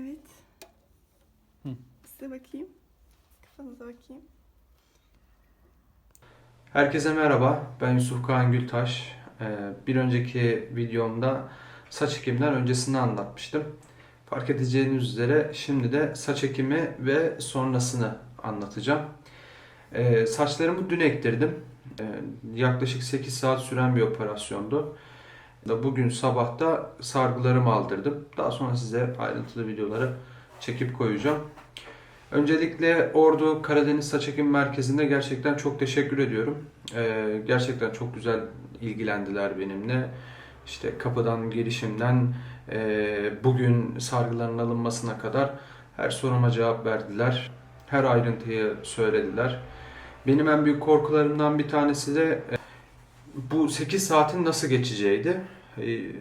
Evet. Hı. Size bakayım. Kafanıza bakayım. Herkese merhaba, ben Yusuf Kağan Gültaş. Ee, Bir önceki videomda saç ekimden öncesini anlatmıştım. Fark edeceğiniz üzere şimdi de saç ekimi ve sonrasını anlatacağım. Ee, Saçlarımı dün ektirdim. Ee, Yaklaşık 8 saat süren bir operasyondu. Bugün sabah da sargılarımı aldırdım. Daha sonra size ayrıntılı videoları çekip koyacağım. Öncelikle Ordu Karadeniz Saç Ekim Merkezi'nde gerçekten çok teşekkür ediyorum. Ee, gerçekten çok güzel ilgilendiler benimle. İşte kapıdan, girişimden e, bugün sargıların alınmasına kadar her soruma cevap verdiler. Her ayrıntıyı söylediler. Benim en büyük korkularımdan bir tanesi de e, bu 8 saatin nasıl geçeceğiydi. E,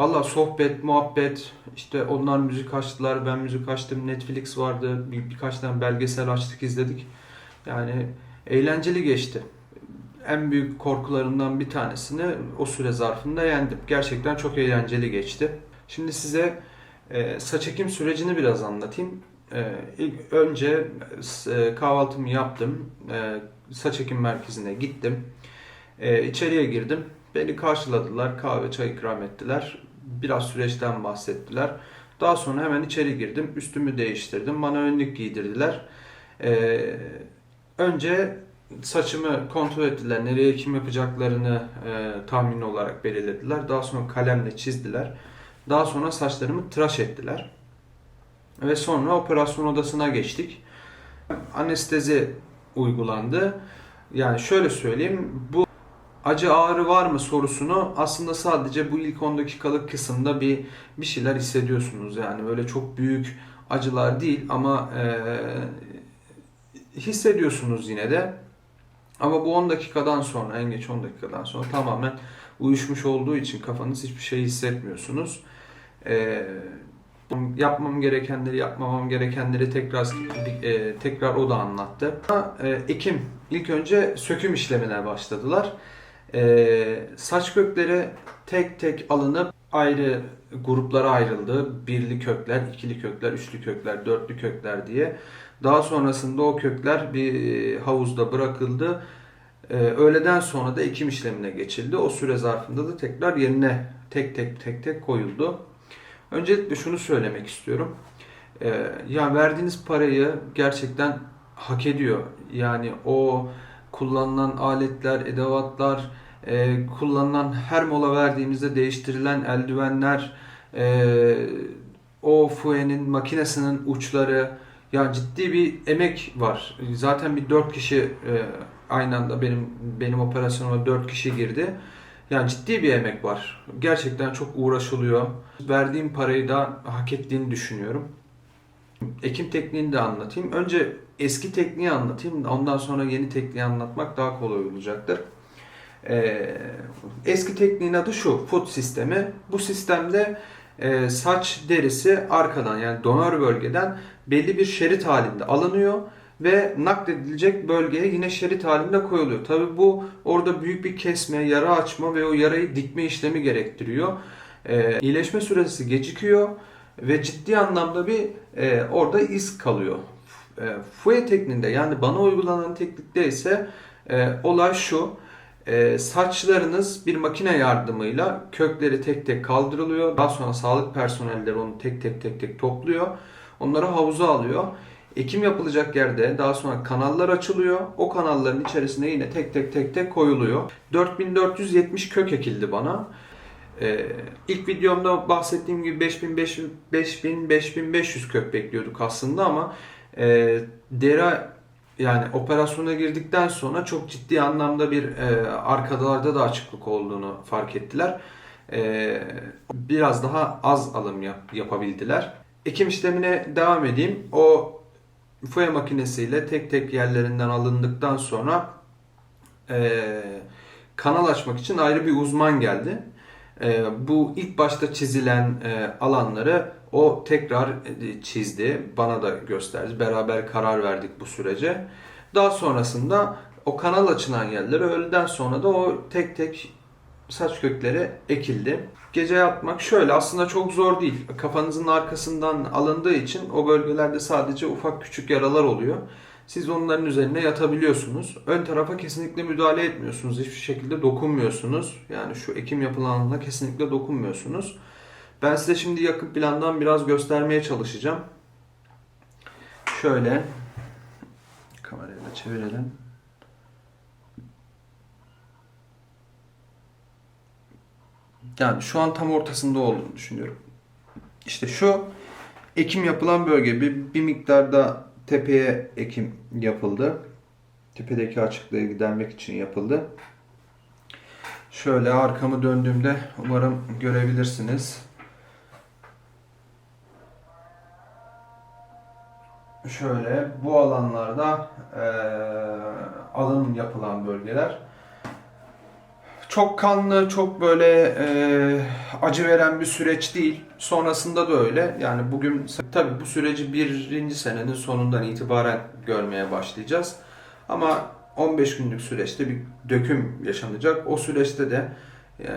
Valla sohbet, muhabbet, işte onlar müzik açtılar, ben müzik açtım, Netflix vardı, bir, birkaç tane belgesel açtık, izledik. Yani eğlenceli geçti. En büyük korkularımdan bir tanesini o süre zarfında yendim. Gerçekten çok eğlenceli geçti. Şimdi size e, saç ekim sürecini biraz anlatayım. E, ilk önce e, kahvaltımı yaptım, e, saç ekim merkezine gittim, e, içeriye girdim. Beni karşıladılar, kahve çay ikram ettiler. Biraz süreçten bahsettiler. Daha sonra hemen içeri girdim, üstümü değiştirdim, bana önlük giydirdiler. Ee, önce saçımı kontrol ettiler, nereye kim yapacaklarını e, tahmin olarak belirlediler. Daha sonra kalemle çizdiler. Daha sonra saçlarımı tıraş ettiler. Ve sonra operasyon odasına geçtik. Anestezi uygulandı. Yani şöyle söyleyeyim, bu acı ağrı var mı sorusunu aslında sadece bu ilk 10 dakikalık kısımda bir bir şeyler hissediyorsunuz. Yani böyle çok büyük acılar değil ama e, hissediyorsunuz yine de. Ama bu 10 dakikadan sonra, en geç 10 dakikadan sonra tamamen uyuşmuş olduğu için kafanız hiçbir şey hissetmiyorsunuz. E, yapmam gerekenleri, yapmamam gerekenleri tekrar e, tekrar o da anlattı. E, Ekim ilk önce söküm işlemine başladılar. Ee, saç kökleri tek tek alınıp ayrı gruplara ayrıldı. Birli kökler, ikili kökler, üçlü kökler, dörtlü kökler diye. Daha sonrasında o kökler bir havuzda bırakıldı. Ee, öğleden sonra da ekim işlemine geçildi. O süre zarfında da tekrar yerine tek tek tek tek koyuldu. Öncelikle şunu söylemek istiyorum. Ee, ya verdiğiniz parayı gerçekten hak ediyor. Yani o kullanılan aletler, edevatlar, e, kullanılan her mola verdiğimizde değiştirilen eldivenler, e, o fuenin makinesinin uçları, ya ciddi bir emek var. Zaten bir dört kişi e, aynı anda benim benim operasyonuma dört kişi girdi. Yani ciddi bir emek var. Gerçekten çok uğraşılıyor. Verdiğim parayı da hak ettiğini düşünüyorum. Ekim tekniğini de anlatayım. Önce eski tekniği anlatayım. Ondan sonra yeni tekniği anlatmak daha kolay olacaktır. Ee, eski tekniğin adı şu. Foot sistemi. Bu sistemde e, saç derisi arkadan yani donör bölgeden belli bir şerit halinde alınıyor ve nakledilecek bölgeye yine şerit halinde koyuluyor. Tabi bu orada büyük bir kesme, yara açma ve o yarayı dikme işlemi gerektiriyor. Ee, iyileşme süresi gecikiyor ve ciddi anlamda bir e, orada iz kalıyor. E, FUE tekniğinde yani bana uygulanan teknikte ise e, olay şu. E, saçlarınız bir makine yardımıyla kökleri tek tek kaldırılıyor. Daha sonra sağlık personelleri onu tek tek tek tek topluyor. Onları havuza alıyor. Ekim yapılacak yerde daha sonra kanallar açılıyor. O kanalların içerisine yine tek tek tek tek koyuluyor. 4470 kök ekildi bana. Ee, ilk videomda bahsettiğim gibi 5500 5000 5500 kök bekliyorduk aslında ama e, deri yani operasyona girdikten sonra çok ciddi anlamda bir e, arkalarda da açıklık olduğunu fark ettiler. E, biraz daha az alım yap, yapabildiler. Ekim işlemine devam edeyim. O fuye makinesiyle tek tek yerlerinden alındıktan sonra e, kanal açmak için ayrı bir uzman geldi. E, bu ilk başta çizilen e, alanları o tekrar e, çizdi, bana da gösterdi. Beraber karar verdik bu sürece. Daha sonrasında o kanal açılan yerleri öğleden sonra da o tek tek saç kökleri ekildi. Gece yatmak şöyle aslında çok zor değil. Kafanızın arkasından alındığı için o bölgelerde sadece ufak küçük yaralar oluyor. Siz onların üzerine yatabiliyorsunuz. Ön tarafa kesinlikle müdahale etmiyorsunuz. Hiçbir şekilde dokunmuyorsunuz. Yani şu ekim yapılanına kesinlikle dokunmuyorsunuz. Ben size şimdi yakın plandan biraz göstermeye çalışacağım. Şöyle kamerayı da çevirelim. Yani şu an tam ortasında olduğunu düşünüyorum. İşte şu ekim yapılan bölge bir, bir miktarda tepeye ekim yapıldı. Tepedeki açıklığı gidermek için yapıldı. Şöyle arkamı döndüğümde umarım görebilirsiniz. Şöyle bu alanlarda eee alım yapılan bölgeler. Çok kanlı, çok böyle eee, acı veren bir süreç değil. Sonrasında da öyle. Yani bugün tabii bu süreci birinci senenin sonundan itibaren görmeye başlayacağız. Ama 15 günlük süreçte bir döküm yaşanacak. O süreçte de e,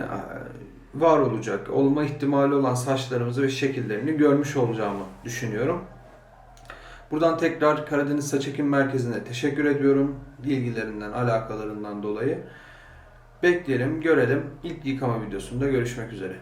var olacak, olma ihtimali olan saçlarımızı ve şekillerini görmüş olacağımı düşünüyorum. Buradan tekrar Karadeniz Saç Ekim Merkezi'ne teşekkür ediyorum. ilgilerinden, alakalarından dolayı. Bekleyelim, görelim. İlk yıkama videosunda görüşmek üzere.